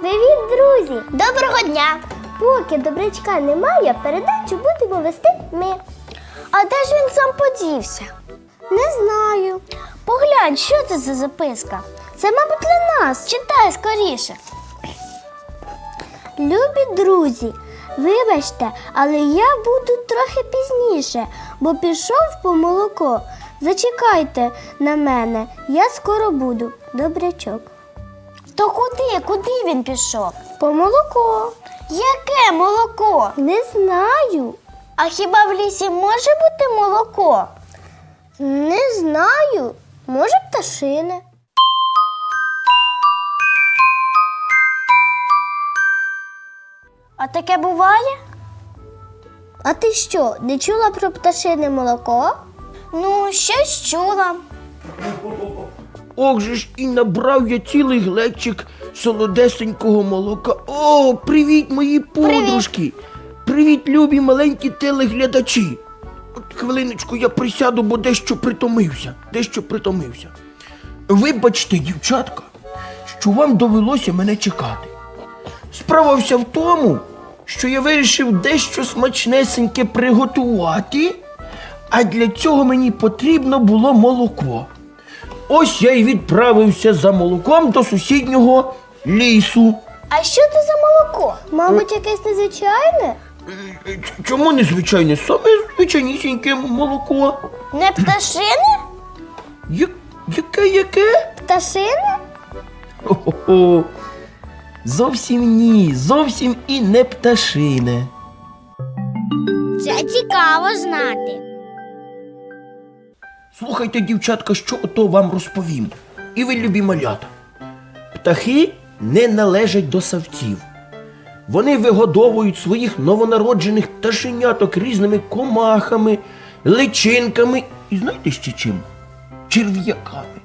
Привіт, друзі! Доброго дня! Поки добрячка немає, передачу будемо вести ми. А де ж він сам подівся? Не знаю. Поглянь, що це за записка? Це, мабуть, для нас. Читай скоріше. Любі друзі, вибачте, але я буду трохи пізніше, бо пішов по молоко. Зачекайте на мене, я скоро буду. Добрячок. То куди? Куди він пішов? По молоко. Яке молоко? Не знаю. А хіба в лісі може бути молоко? Не знаю. Може, пташине. А таке буває? А ти що, не чула про пташине молоко? Ну, щось чула. Ох же ж і набрав я цілий глечик солодесенького молока. О, привіт, мої подружки! Привіт, любі маленькі телеглядачі. От хвилиночку я присяду, бо дещо притомився. Дещо притомився. Вибачте, дівчатка, що вам довелося мене чекати. Справа вся в тому, що я вирішив дещо смачнесеньке приготувати, а для цього мені потрібно було молоко. Ось я й відправився за молоком до сусіднього лісу. А що це за молоко? Мабуть, якесь незвичайне? Е, ч- Чому незвичайне? Саме звичайнісіньке молоко. Не пташине? Я- Яке яке? Пташине? Хо-хо-хо. Зовсім ні, зовсім і не пташине. Це цікаво знати. Слухайте, дівчатка, що ото вам розповім. І ви, любі малята. Птахи не належать до савців. Вони вигодовують своїх новонароджених пташеняток різними комахами, личинками і знаєте ще чим? Черв'яками.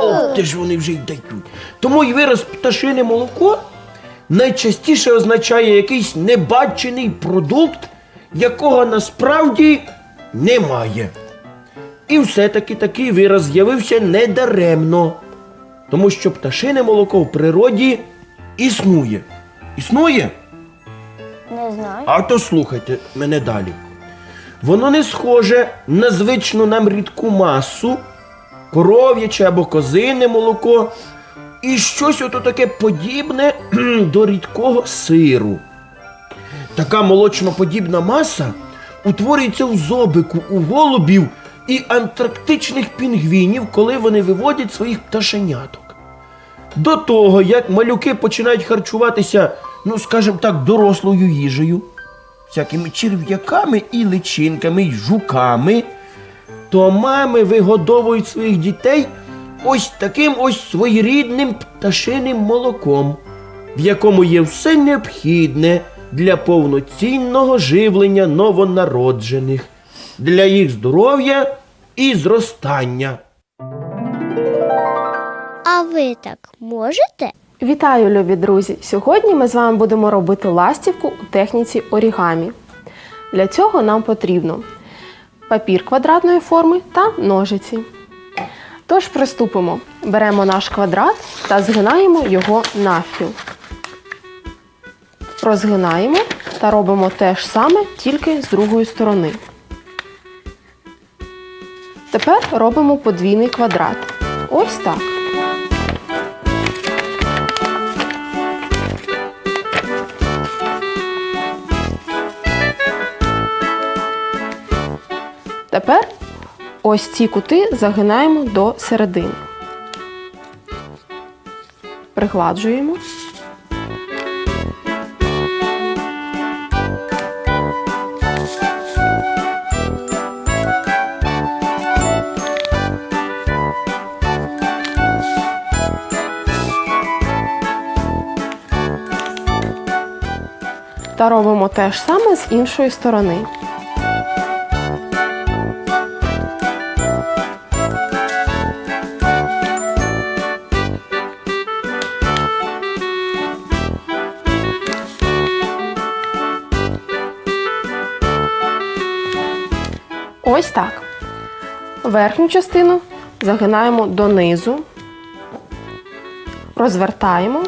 Ох, де ж вони вже й дають. Тому й вираз пташине молоко найчастіше означає якийсь небачений продукт, якого насправді немає. І все-таки такий вираз з'явився недаремно, тому що пташине молоко в природі існує. Існує? Не знаю. А то слухайте мене далі. Воно не схоже на звичну нам рідку масу, коров'яче або козине молоко, і щось ото таке подібне до рідкого сиру. Така молочноподібна маса утворюється в зобику у голубів і антарктичних пінгвінів, коли вони виводять своїх пташеняток. До того, як малюки починають харчуватися, ну скажімо так, дорослою їжею, всякими черв'яками і личинками, і жуками, то мами вигодовують своїх дітей ось таким ось своєрідним пташиним молоком, в якому є все необхідне для повноцінного живлення новонароджених, для їх здоров'я і зростання. А ви так можете? Вітаю, любі друзі! Сьогодні ми з вами будемо робити ластівку у техніці орігамі. Для цього нам потрібно папір квадратної форми та ножиці. Тож приступимо. Беремо наш квадрат та згинаємо його навпіл. Розгинаємо та робимо те ж саме, тільки з другої сторони. Тепер робимо подвійний квадрат. Ось так. Тепер ось ці кути загинаємо до середини. Пригладжуємо. Та робимо те ж саме з іншої сторони. Ось так. Верхню частину загинаємо донизу, розвертаємо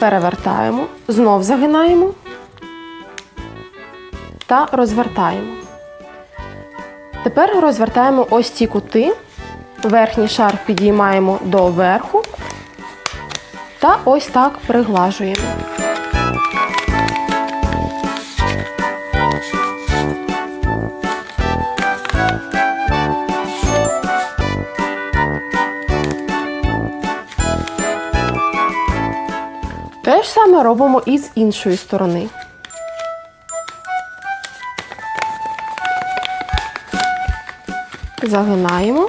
перевертаємо, знов загинаємо та розвертаємо. Тепер розвертаємо ось ці кути. Верхній шар підіймаємо до верху та ось так приглажуємо. Те ж саме робимо і з іншої сторони. Загинаємо.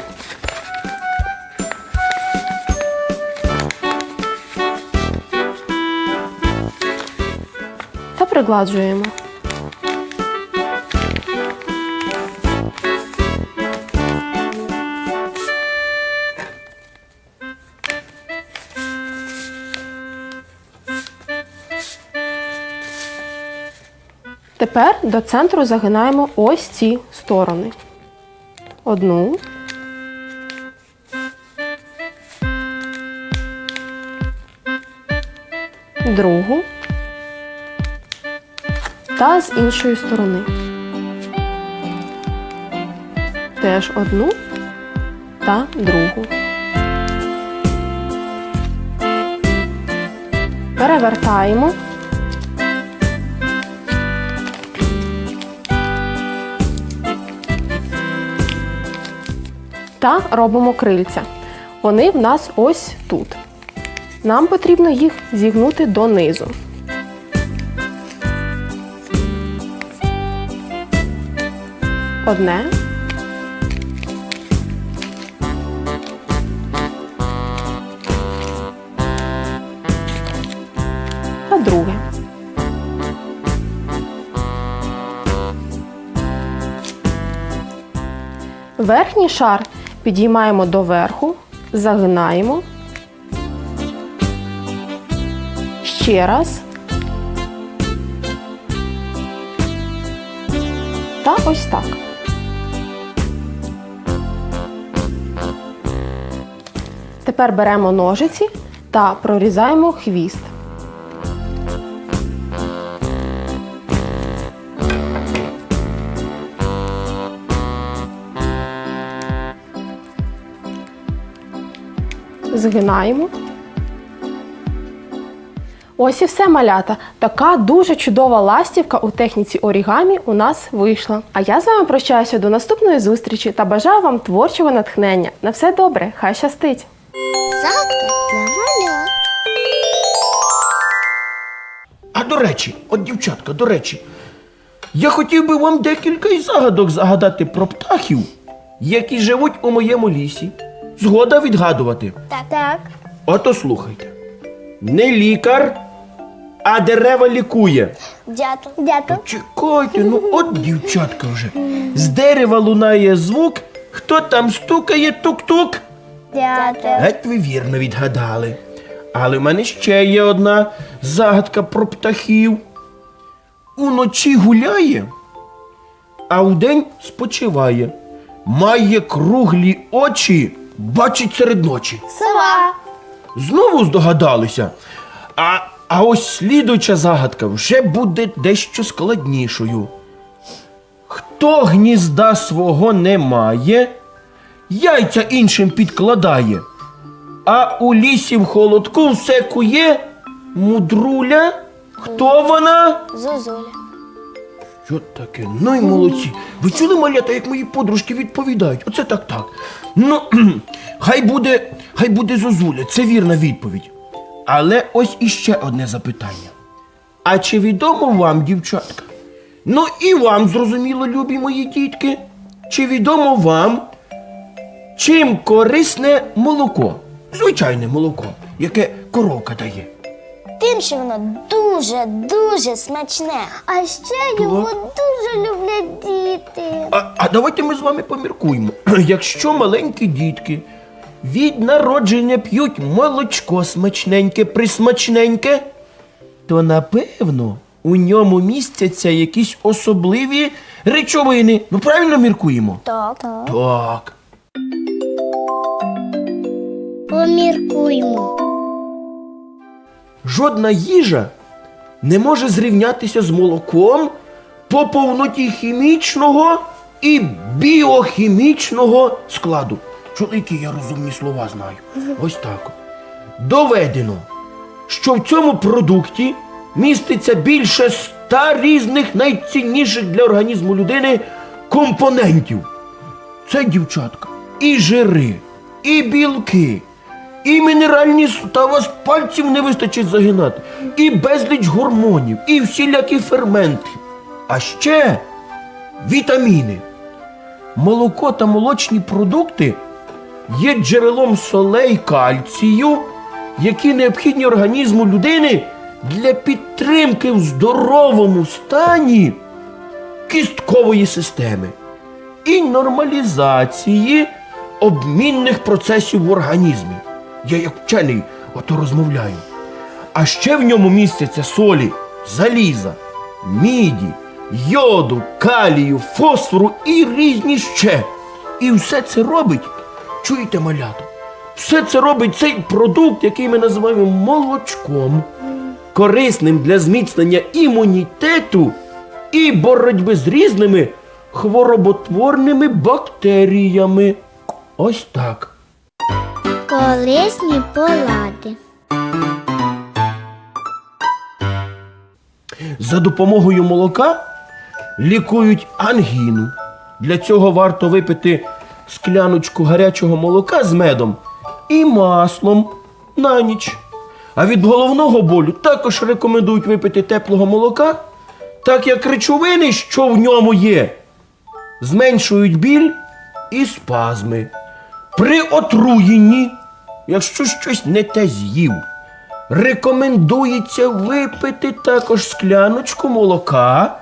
Та пригладжуємо. Тепер до центру загинаємо ось ці сторони. Одну. Другу. Та з іншої сторони. Теж одну та другу. Перевертаємо. Та робимо крильця. Вони в нас ось тут. Нам потрібно їх зігнути донизу. Одне. Та друге. Верхній шар підіймаємо до верху, загинаємо. Ще раз. Та ось так. Тепер беремо ножиці та прорізаємо хвіст. Згинаємо. Ось і все малята. Така дуже чудова ластівка у техніці орігамі у нас вийшла. А я з вами прощаюся до наступної зустрічі та бажаю вам творчого натхнення. На все добре, хай щастить! Загадка для малят. А до речі, от дівчатка, до речі, я хотів би вам декілька й загадок загадати про птахів, які живуть у моєму лісі. Згода відгадувати. Так. Так. Ото слухайте. Не лікар, а дерева лікує. Дятел. Дятел. Чекайте, ну от дівчатка вже. З дерева лунає звук. Хто там стукає тук-тук? Дятел. Геть ви вірно відгадали. Але в мене ще є одна загадка про птахів. Уночі гуляє, а вдень спочиває. Має круглі очі, бачить серед ночі. Сова. Знову здогадалися. А, а ось слідуюча загадка вже буде дещо складнішою. Хто гнізда свого не має, яйця іншим підкладає, а у лісі в холодку все кує, мудруля. Хто вона? Зозуля. Що таке? Ну й молодці. Ви чули малята, як мої подружки відповідають? Оце так так. Ну, хай буде, хай буде зозуля, це вірна відповідь. Але ось іще одне запитання. А чи відомо вам, дівчатка? Ну і вам зрозуміло, любі мої дітки. Чи відомо вам, чим корисне молоко? Звичайне молоко, яке коровка дає. Тим, що воно дуже дуже смачне. А ще його дуже люблять діти. А, а давайте ми з вами поміркуємо. Якщо маленькі дітки від народження п'ють молочко смачненьке, присмачненьке, то напевно у ньому містяться якісь особливі речовини. Ну правильно міркуємо? Так. так. Так. Поміркуймо. Жодна їжа не може зрівнятися з молоком по повноті хімічного і біохімічного складу. Чоловіки, я розумні слова знаю. Ось так. Доведено, що в цьому продукті міститься більше ста різних найцінніших для організму людини компонентів. Це дівчатка, і жири, і білки, і мінеральні та вас пальців не вистачить загинати, і безліч гормонів, і всілякі ферменти. А ще вітаміни. Молоко та молочні продукти є джерелом солей кальцію, які необхідні організму людини для підтримки в здоровому стані кісткової системи і нормалізації обмінних процесів в організмі. Я як вчений ото розмовляю. А ще в ньому містяться солі, заліза, міді, йоду, калію, фосфору і різні ще. І все це робить, чуєте, малята? Все це робить цей продукт, який ми називаємо молочком, корисним для зміцнення імунітету і боротьби з різними хвороботворними бактеріями. Ось так. Корисні полади. За допомогою молока лікують ангіну. Для цього варто випити скляночку гарячого молока з медом і маслом на ніч. А від головного болю також рекомендують випити теплого молока, так як речовини, що в ньому є, зменшують біль і спазми. При отруєнні, якщо щось не те з'їв, рекомендується випити також скляночку молока,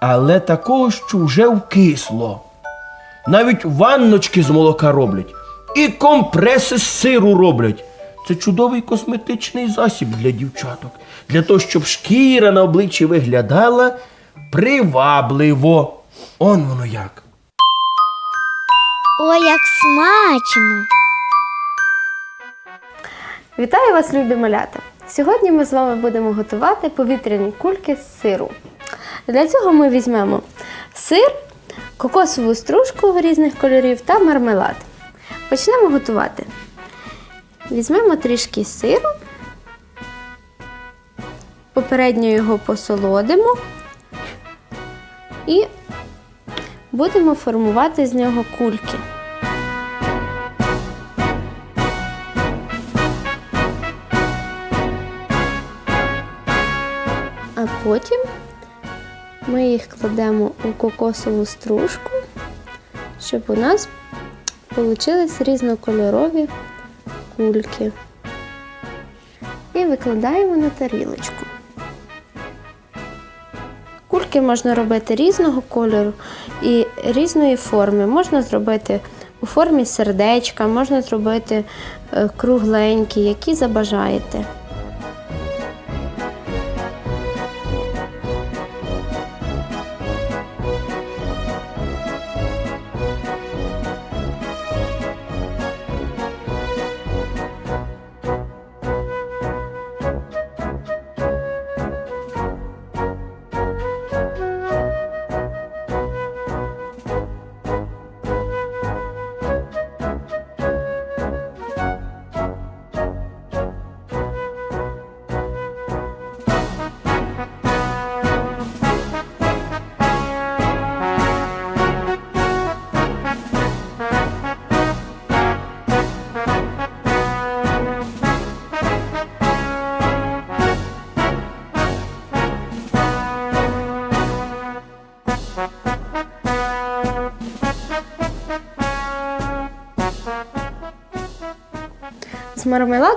але такого, що вже вкисло. Навіть ванночки з молока роблять і компреси з сиру роблять. Це чудовий косметичний засіб для дівчаток, для того, щоб шкіра на обличчі виглядала привабливо. Он воно як. Ой, як смачно! Вітаю вас, любі малята! Сьогодні ми з вами будемо готувати повітряні кульки з сиру. Для цього ми візьмемо сир, кокосову стружку різних кольорів та мармелад. Почнемо готувати. Візьмемо трішки сиру, попередньо його посолодимо і будемо формувати з нього кульки. Потім ми їх кладемо у кокосову стружку, щоб у нас вийшли різнокольорові кульки. І викладаємо на тарілочку. Кульки можна робити різного кольору і різної форми. Можна зробити у формі сердечка, можна зробити е, кругленькі, які забажаєте.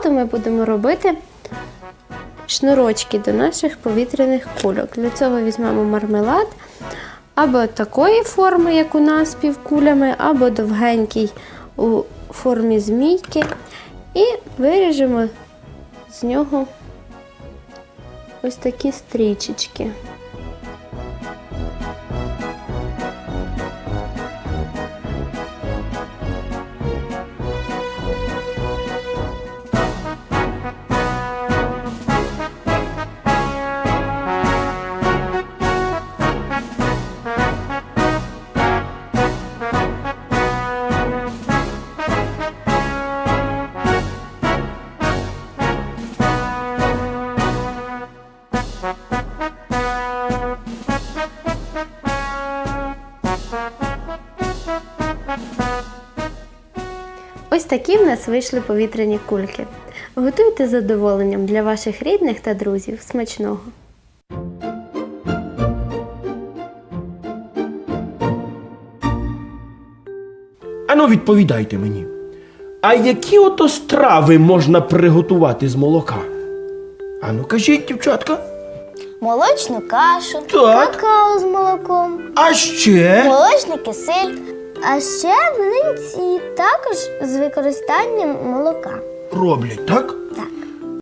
Мармеладу ми будемо робити шнурочки до наших повітряних кульок. Для цього візьмемо мармелад або такої форми, як у нас півкулями, або довгенький у формі змійки. І виріжемо з нього ось такі стрічечки. Такі в нас вийшли повітряні кульки. Готуйте з задоволенням для ваших рідних та друзів. Смачного! Ану, відповідайте мені. А які ото страви можна приготувати з молока? Ану, кажіть, дівчатка. Молочну кашу, Так. Какао з молоком. А ще. молочний кисель, А ще млинці також з використанням молока. Роблять, так?